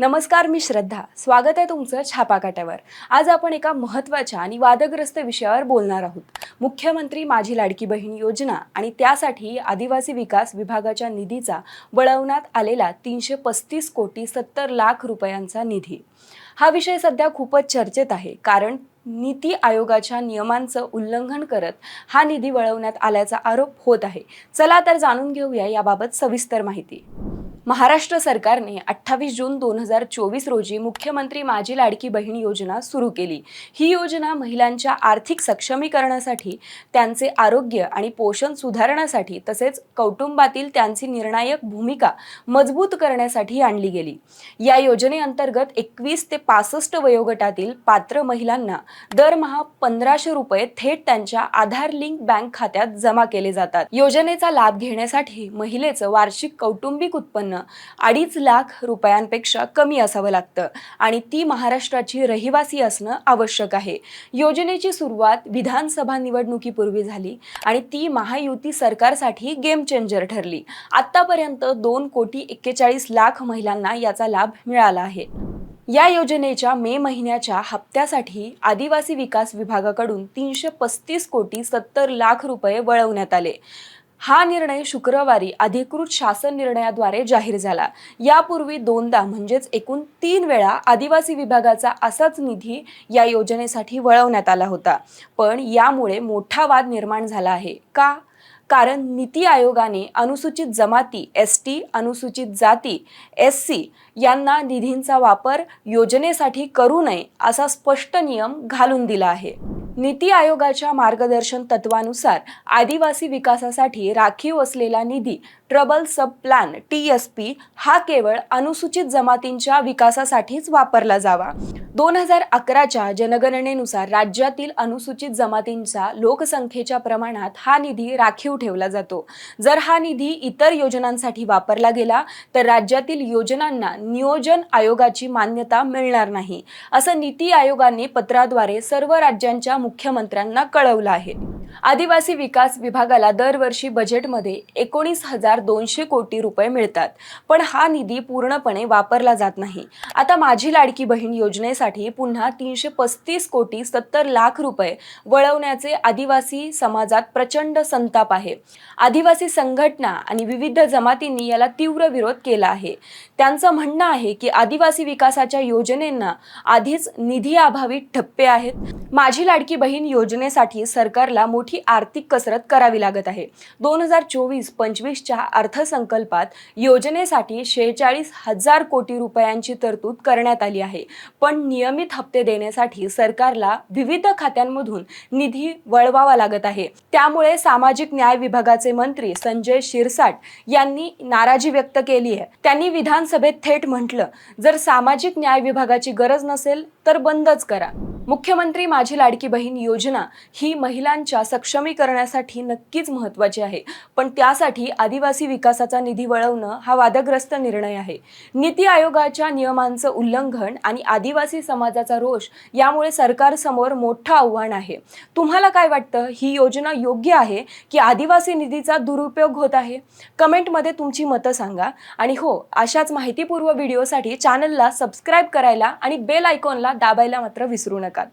नमस्कार मी श्रद्धा. स्वागत आहे तुमचं छापाकाट्यावर. आज आपण एका महत्त्वाच्या आणि वादग्रस्त विषयावर बोलणार आहोत. मुख्यमंत्री माझी लाडकी बहीण योजना आणि त्यासाठी आदिवासी विकास विभागाच्या निधीचा वळवण्यात आलेला तीनशे पस्तीस कोटी सत्तर लाख रुपयांचा निधी. हा विषय सध्या खूपच चर्चेत आहे कारण नीती आयोगाच्या नियमांचं उल्लंघन करत हा निधी वळवण्यात आल्याचा आरोप होत आहे. चला तर जाणून घेऊया याबाबत सविस्तर माहिती. महाराष्ट्र सरकारने अठ्ठावीस जून दोन हजार चोवीस रोजी मुख्यमंत्री माझी लाडकी बहीण योजना सुरू केली. ही योजना महिलांच्या आर्थिक सक्षमीकरणासाठी त्यांचे आरोग्य आणि पोषण सुधारण्यासाठी तसेच कौटुंबातील त्यांची निर्णायक भूमिका मजबूत करण्यासाठी आणली गेली. या योजनेअंतर्गत एकवीस ते पासष्ट वयोगटातील पात्र महिलांना दरमहा पंधराशे रुपये थेट त्यांच्या आधार लिंक बँक खात्यात जमा केले जातात. योजनेचा लाभ घेण्यासाठी महिलेचं वार्षिक कौटुंबिक उत्पन्न अडीच लाख रुपयांपेक्षा कमी असावं लागतं आणि ती महाराष्ट्राची रहिवासी असणं आवश्यक आहे. योजनेची सुरुवात विधानसभा निवडणुकीपूर्वी झाली आणि ती महायुती सरकारसाठी गेम चेंजर ठरली. आतापर्यंत दोन कोटी एक्केचाळीस लाख महिलांना याचा लाभ मिळाला आहे. या योजनेच्या मे महिन्याच्या हप्त्यासाठी आदिवासी विकास विभागाकडून तीनशे पस्तीस कोटी सत्तर लाख रुपये वळवण्यात आले. हा निर्णय शुक्रवारी अधिकृत शासन निर्णयाद्वारे जाहीर झाला. यापूर्वी दोनदा म्हणजेच एकूण तीन वेळा आदिवासी विभागाचा असाच निधी या योजनेसाठी वळवण्यात आला होता. पण यामुळे मोठा वाद निर्माण झाला आहे. का? कारण नीती आयोगाने अनुसूचित जमाती एस टी अनुसूचित जाती एस सी यांना निधींचा वापर योजनेसाठी करू नये असा स्पष्ट नियम घालून दिला आहे. नीती आयोगाच्या मार्गदर्शन तत्वानुसार आदिवासी विकासासाठी राखीव असलेला निधी tribal sub plan T S P हा केवळ अनुसूचित जमातींच्या विकासासाठीच वापरला जावा. दोन हजार अकराच्या जनगणनेनुसार राज्यातील अनुसूचित जमातींचा लोकसंख्येच्या प्रमाणात हा निधी राखीव ठेवला जातो. जर हा निधी इतर योजनांसाठी वापरला गेला तर राज्यातील योजनांना नियोजन आयोगाची मान्यता मिळणार नाही. असं नीती आयोगाने पत्राद्वारे सर्व राज्यांच्या मुख्यमंत्र्यांना कळवलं आहे. आदिवासी विकास विभागाला दरवर्षी बजेटमध्ये एकोणीस हजार दोनशे कोटी रुपये मिळतात. पण हा निधी पूर्णपणे वापरला जात नाही. आता माझी लाडकी बहीण योजनेसाठी पुन्हा तीनशे पस्तीस कोटी सत्तर लाख रुपये वळवण्याचे आदिवासी समाजात प्रचंड संताप आहे. आदिवासी संघटना आणि विविध जमातींनी याला तीव्र विरोध केला आहे. त्यांचं म्हणणं आहे की आदिवासी विकासाच्या योजनेंना आधीच निधी अभावी ठप्पे आहेत. माझी लाडकी बहीण योजनेसाठी सरकारला मोठी आर्थिक कसरत करावी लागत आहे. दोन हजार चोवीस पंचवीसच्या अर्थसंकल्पात योजनेसाठी शेहेचाळीस हजार कोटी रुपयांची तरतूद करण्यात आली आहे. पण नियमित हप्ते देण्यासाठी सरकारला विविध खात्यांमधून निधी वळवावा लागत आहे. त्यामुळे सामाजिक न्याय विभागाचे मंत्री संजय शिरसाट यांनी नाराजी व्यक्त केली आहे. त्यांनी विधानसभेत थेट म्हटलं जर सामाजिक न्याय विभागाची गरज नसेल तर बंदच करा. मुख्यमंत्री माझी लाडकी बहीण योजना ही महिलांच्या सक्षमीकरणासाठी नक्कीच महत्त्वाची आहे. पण त्यासाठी आदिवासी विकासाचा निधी वळवणं हा वादग्रस्त निर्णय आहे. नीती आयोगाच्या नियमांचं उल्लंघन आणि आदिवासी समाजाचा रोष यामुळे सरकारसमोर मोठं आव्हान आहे. तुम्हाला काय वाटतं? ही योजना योग्य आहे की आदिवासी निधीचा दुरुपयोग होत आहे? कमेंटमध्ये तुमची मतं सांगा. आणि हो अशाच माहितीपूर्व व्हिडिओसाठी चॅनलला सबस्क्राईब करायला आणि बेल आयकॉनला दाबायला मात्र विसरू नका.